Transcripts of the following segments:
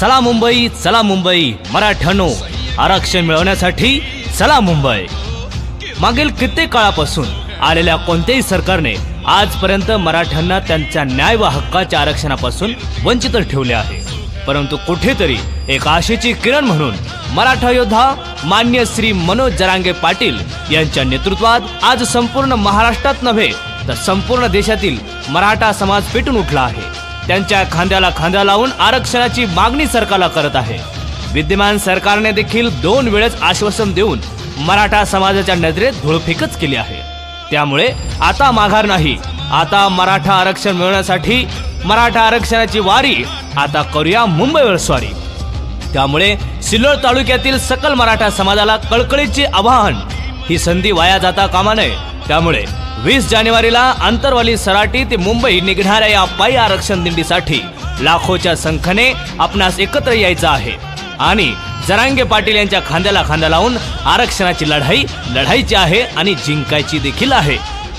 चला मुंबई चला मुंबई. मराठ्यानो आरक्षण मिळवण्यासाठी चला मुंबई. मागील कित्येक काळापासून आलेल्या कोणत्याही सरकारने आजपर्यंत मराठ्यांना त्यांच्या न्याय व हक्काच्या आरक्षणापासून वंचित ठेवले आहे. परंतु कुठेतरी एक आशेची किरण म्हणून मराठा योद्धा मान्य श्री मनोज जरांगे पाटील यांच्या नेतृत्वात आज संपूर्ण महाराष्ट्रात नव्हे तर संपूर्ण देशातील मराठा समाज पेटून उठला आहे. त्यांच्या खांद्याला खांदा लावून आरक्षणाची मागणी सरकारला करत आहे. विद्यमान सरकारने देखील दोन वेळेस आश्वासन देऊन मराठा समाजाच्या नजरेत धुळफेकच केली आहे. त्यामुळे आता माघार नाही. आता मराठा आरक्षण मिळवण्यासाठी मराठा आरक्षणाची वारी आता करूया मुंबईवर स्वारी. त्यामुळे सिल्लोड तालुक्यातील सकल मराठा समाजाला कळकळीचे आवाहन. ही संधी वाया जाता कामा नये. त्यामुळे वीस जानेवारीला आंतरवाली सराटी ते मुंबई निघणाऱ्या या पायी आरक्षण दिंडीसाठी लाखोच्या संख्येने आपणास एकत्र यायचं आहे. आणि जरांगे पाटील यांच्या खांद्याला खांदा लावून आरक्षणाची लढाई लढायची आहे आणि जिंकायची देखील आहे.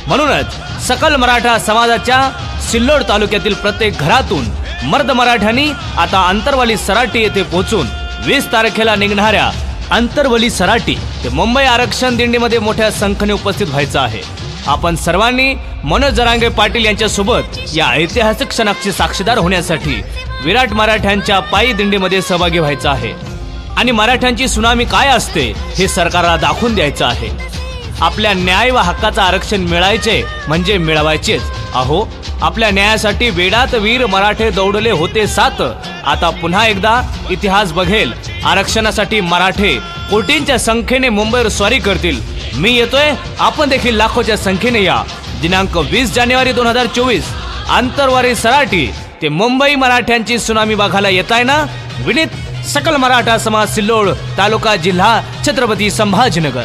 म्हणूनच सकल मराठा समाजाच्या सिल्लोड तालुक्यातील प्रत्येक घरातून मर्द मराठ्यांनी आता आंतरवाली सराटी येथे पोहोचून वीस तारखेला निघणाऱ्या आंतरवली सराटी ते मुंबई आरक्षण दिंडीमध्ये मोठ्या संख्येने उपस्थित व्हायचं आहे. आपण सर्वांनी मनोज जरांगे पाटील यांच्यासोबत या ऐतिहासिक क्षणाची साक्षीदार होण्यासाठी विराट मराठ्यांच्या पायी दिंडीमध्ये सहभागी व्हायचं आहे. आणि मराठ्यांची सुनामी काय असते हे सरकारला दाखवून द्यायचं आहे. आपल्या न्याय व हक्काचं आरक्षण मिळायचे म्हणजे मिळवायचेच. अहो आपल्या न्यायासाठी वेडात वीर मराठे दौडले होते सात. आता पुन्हा एकदा इतिहास बघेल. आरक्षणासाठी मराठे कोटींच्या संख्येने मुंबईवर स्वारी करतील. मी येतोय. आपण देखील लाखोच्या संख्येने या. दिनांक वीस जानेवारी दोन हजार चोवीस. आंतरवारी सराटी. ते मुंबई मराठ्यांची सुनामी बघायला येत आहे ना? विनीत सकल मराठा समाज सिल्लोड तालुका जिल्हा छत्रपती संभाजीनगर.